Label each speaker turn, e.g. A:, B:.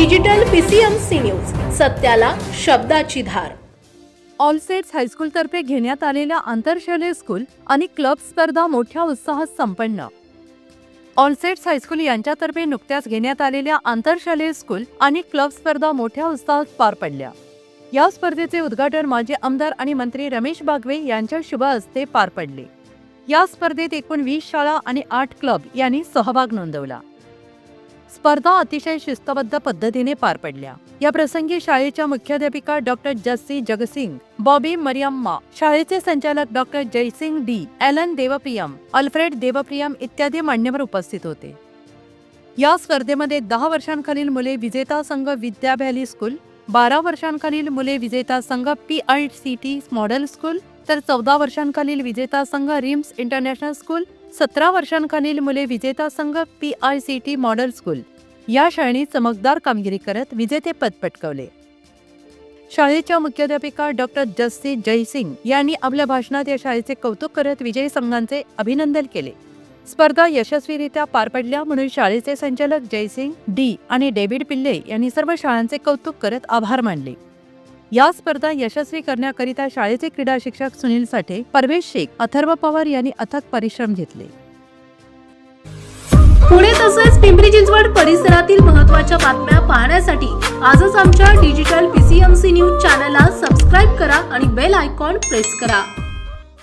A: Digital PCMC news सत्याला शब्दाची धार.
B: ऑलसेट्स हायस्कूलतर्फे घेण्यात आलेल्या आंतरशालेय स्कूल आणि क्लब स्पर्धा मोठ्या उत्साहात संपन्न. ऑलसेट्स हायस्कूल यांच्यातर्फे नुकत्याच घेण्यात आलेल्या आंतरशालेय स्कूल आणि क्लब स्पर्धा मोठ्या उत्साहात पार पडल्या. या स्पर्धेचे उद्घाटन माजी आमदार आणि मंत्री रमेश बागवे यांच्या शुभ हस्ते पार पडले. या स्पर्धेत एकूण वीस शाळा आणि आठ क्लब यांनी सहभाग नोंदवला. स्पर्धा अतिशय शिस्तबद्ध पद्धतीने पार पडल्या. या प्रसंगी शाळेच्या मुख्याध्यापिका डॉक्टर जस्सी जगसिंग बॉबी मरियम्मा शाळेचे संचालक doctor Jaisingh D Alan Devapriyam Alfred Devapriyam इत्यादी मान्यवर उपस्थित होते. या स्पर्धेमध्ये दहा वर्षांखालील मुले विजेता संघ विद्या व्हॅली स्कूल बारा वर्षांखालील मुले विजेता संघ P I C T model school तर चौदा वर्षांखालील विजेता संघ रिम्स इंटरनॅशनल स्कूल सतरा वर्षांखालील मुले विजेता संघ P I C T model school. या शाळेने चमकदार कामगिरी करत विजेतेपद पटकावले. शाळेच्या मुख्याध्यापिका डॉक्टर जस्सी जयसिंग यांनी आपल्या भाषणात या शाळेचे कौतुक करत विजयी संघांचे अभिनंदन केले. स्पर्धा यशस्वीरित्या पार पडल्या म्हणून शाळेचे संचालक जयसिंग डी आणि डेव्हिड पिल्ले यांनी सर्व शाळांचे कौतुक करत आभार मानले. या स्पर्धा यशस्वी करण्याकरिता शाळेचे क्रीडा शिक्षक सुनील साठे परवेश शेख अथर्व पवार यांनी अथक परिश्रम घेतले.
A: पुणे तसेच पिंपरी चिंचवड परिसरातील महत्त्वाच्या बातम्या पाहण्यासाठी आजच आमच्या डिजिटल पीसीएमसी न्यूज चॅनलला सबस्क्राईब करा आणि बेल आयकॉन प्रेस करा.